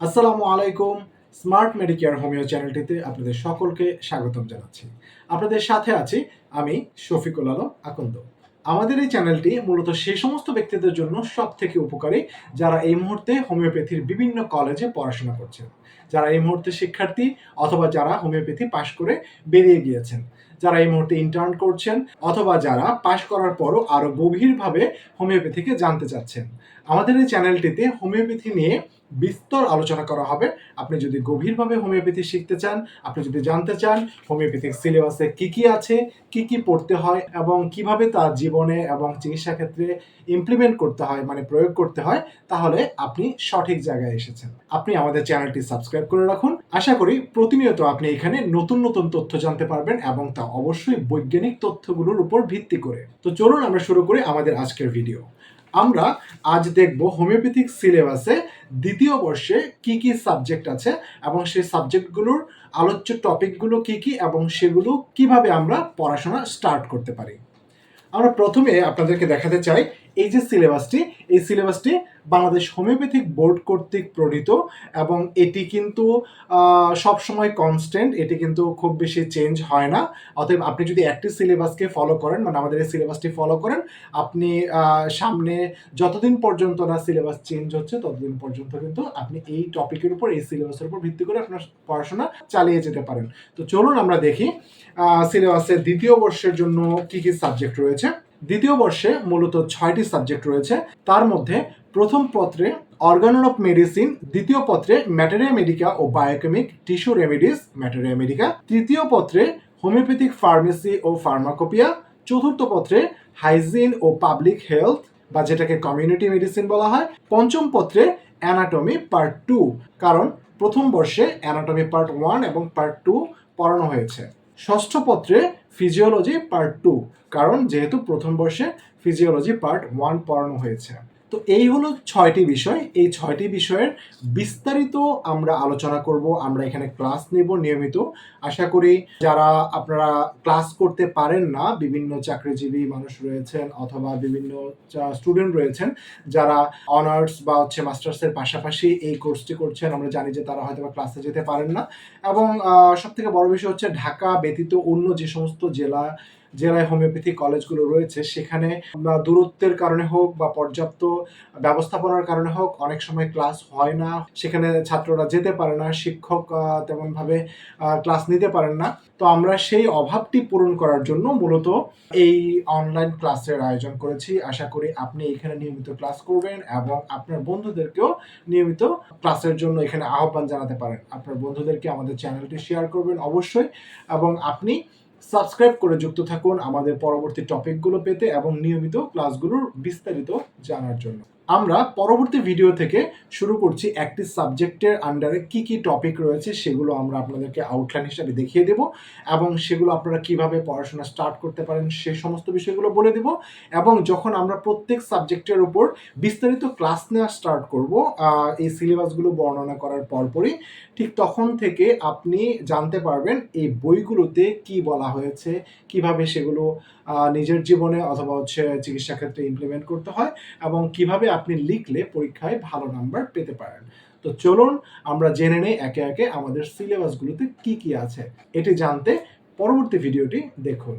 আসসালামু আলাইকুম smart Medicare homeo চ্যানেলটিতে আপনাদের সকলকে স্বাগতম জানাচ্ছি। আপনাদের সাথে আছি আমি শফিকুল আলম আকন্দ। আমাদের এই চ্যানেলটি মূলত সেই সমস্ত ব্যক্তিদের জন্য সব থেকে উপকারী, যারা এই মুহূর্তে হোমিওপ্যাথির বিভিন্ন কলেজে পড়াশোনা করছেন। যারা এই মুহূর্তে শিক্ষার্থী অথবা যারা হোমিওপ্যাথি পাশ করে বেরিয়ে গিয়েছেন। যারা এই মুহূর্তে ইন্টার্ন করছেন অথবা যারা পাশ করার পরও আরও গভীরভাবে হোমিওপ্যাথিকে জানতে চাচ্ছেন, আমাদের এই চ্যানেলটিতে হোমিওপ্যাথি নিয়ে বিস্তর আলোচনা করা হবে। আপনি যদি গভীরভাবে হোমিওপ্যাথি শিখতে চান, আপনি যদি জানতে চান হোমিওপ্যাথিক সিলেবাসে কি কি আছে, কি কি পড়তে হয় এবং কীভাবে তার জীবনে এবং চিকিৎসা ক্ষেত্রে ইমপ্লিমেন্ট করতে হয় মানে প্রয়োগ করতে হয়, তাহলে আপনি সঠিক জায়গায় এসেছেন। আপনি আমাদের চ্যানেলটি সাবস্ক্রাইব করে রাখুন। আশা করি প্রতিনিয়ত আপনি এখানে নতুন নতুন তথ্য জানতে পারবেন এবং তা অবশ্যই বৈজ্ঞানিক তথ্যগুলোর উপর ভিত্তি করে। তো চলুন আমরা শুরু করি আমাদের আজকের ভিডিও আমরা আজ দেখব হোমিওপ্যাথিক সিলেবাসে দ্বিতীয় বর্ষে কি কি সাবজেক্ট আছে এবং সেই সাবজেক্টগুলোর আলোচ্য টপিকগুলো কি কি এবং সেগুলো কীভাবে আমরা পড়াশোনা স্টার্ট করতে পারি। আমরা প্রথমে আপনাদেরকে দেখাতে চাই এই যে সিলেবাসটি, এই সিলেবাসটি বাংলাদেশ হোমিওপ্যাথিক বোর্ড কর্তৃক প্রণীত এবং এটি কিন্তু সব সময় কনস্ট্যান্ট এটি কিন্তু খুব বেশি চেঞ্জ হয় না। অতএব আপনি যদি একটি সিলেবাসকে ফলো করেন মানে আমাদের এই সিলেবাসটি ফলো করেন, আপনি সামনে যতদিন পর্যন্ত না সিলেবাস চেঞ্জ হচ্ছে, ততদিন পর্যন্ত কিন্তু আপনি এই টপিকের উপর, এই সিলেবাসের উপর ভিত্তি করে আপনার পড়াশোনা চালিয়ে যেতে পারেন। তো চলুন আমরা দেখি সিলেবাসের দ্বিতীয় বর্ষের জন্য কি কি সাবজেক্ট রয়েছে। দ্বিতীয় বর্ষে মূলত ছয়টি সাবজেক্ট রয়েছে। তার মধ্যে প্রথম পত্রে অর্গানন অফ মেডিসিন, দ্বিতীয় পত্রে ম্যাটেরিয়া মেডিকা ও biochemic, tissue remedies, materia medica. তৃতীয় পত্রে হোমিওপ্যাথিক ফার্মেসি ও ফার্মাকোপিয়া। চতুর্থ পত্রে হাইজিন ও পাবলিক হেলথ, বা যেটাকে কমিউনিটি মেডিসিন বলা হয়। পঞ্চম পত্রে অ্যানাটমি পার্ট টু, কারণ প্রথম বর্ষে অ্যানাটমি পার্ট ওয়ান এবং পার্ট টু পড়ানো হয়েছে। ষষ্ঠ পত্রে ফিজিওলজি পার্ট টু কারণ যেহেতু প্রথম বর্ষে ফিজিওলজি পার্ট ওয়ান পড়ানো হয়েছে। তো এই হলো ছয়টি বিষয়। এই ছয়টি বিষয়ের বিস্তারিত আমরা আলোচনা করব, আমরা এখানে ক্লাস নেব নিয়মিত। আশা করি যারা আপনারা ক্লাস করতে পারেন না, বিভিন্ন চাকরিজীবী মানুষ রয়েছেন অথবা বিভিন্ন স্টুডেন্ট রয়েছেন, যারা অনার্স বা হচ্ছে মাস্টার্সের পাশাপাশি এই কোর্সটি করছেন, আমরা জানি যে তারা হয়তো ক্লাসে যেতে পারেন না। এবং সব থেকে বড় বিষয় হচ্ছে ঢাকা ব্যতীত অন্য যে সমস্ত জেলা জেলায় হোমিওপ্যাথি কলেজগুলো রয়েছে, সেখানে দূরত্বের কারণে হোক বা পর্যাপ্ত ব্যবস্থাপনার কারণে হোক অনেক সময় ক্লাস হয় না। সেখানে ছাত্ররা যেতে পারে না, শিক্ষক তেমনভাবে ক্লাস নিতে পারেন না। তো আমরা সেই অভাবটি পূরণ করার জন্য মূলত এই অনলাইন ক্লাসের আয়োজন করেছি। আশা করি আপনি এখানে নিয়মিত ক্লাস করবেন এবং আপনার বন্ধুদেরকেও নিয়মিত ক্লাসের জন্য এখানে আহ্বান জানাতে পারেন। আপনার বন্ধুদেরকে আমাদের চ্যানেলটি শেয়ার করবেন অবশ্যই এবং আপনি সাবস্ক্রাইব করে যুক্ত থাকুন আমাদের পরবর্তী টপিকগুলো পেতে এবং নিয়মিত ক্লাসগুলোর বিস্তারিত জানার জন্য। আমরা পরবর্তী ভিডিও থেকে শুরু করছি একটি সাবজেক্টের আন্ডারে কি কি টপিক রয়েছে সেগুলো আমরা আপনাদেরকে আউটলাইন হিসাবে দেখিয়ে দেব এবং সেগুলো আপনারা কীভাবে পড়াশোনা স্টার্ট করতে পারেন সে সমস্ত বিষয়গুলো বলে দেব এবং যখন আমরা প্রত্যেক সাবজেক্টের উপর বিস্তারিত ক্লাস নেওয়া স্টার্ট করব এই সিলেবাসগুলো বর্ণনা করার পরপরই ঠিক তখন থেকে আপনি জানতে পারবেন এই বইগুলোতে কি বলা হয়েছে, কীভাবে সেগুলো নিজের জীবনে অথবা হচ্ছে চিকিৎসা ক্ষেত্রে ইমপ্লিমেন্ট করতে হয় এবং কীভাবে আপনি লিখলে পরীক্ষায় ভালো নাম্বার পেতে পারেন। তো চলুন আমরা জেনে নেই একে একে আমাদের সিলেবাসগুলোতে কি কি আছে। এটি জানতে পরবর্তী ভিডিওটি দেখুন।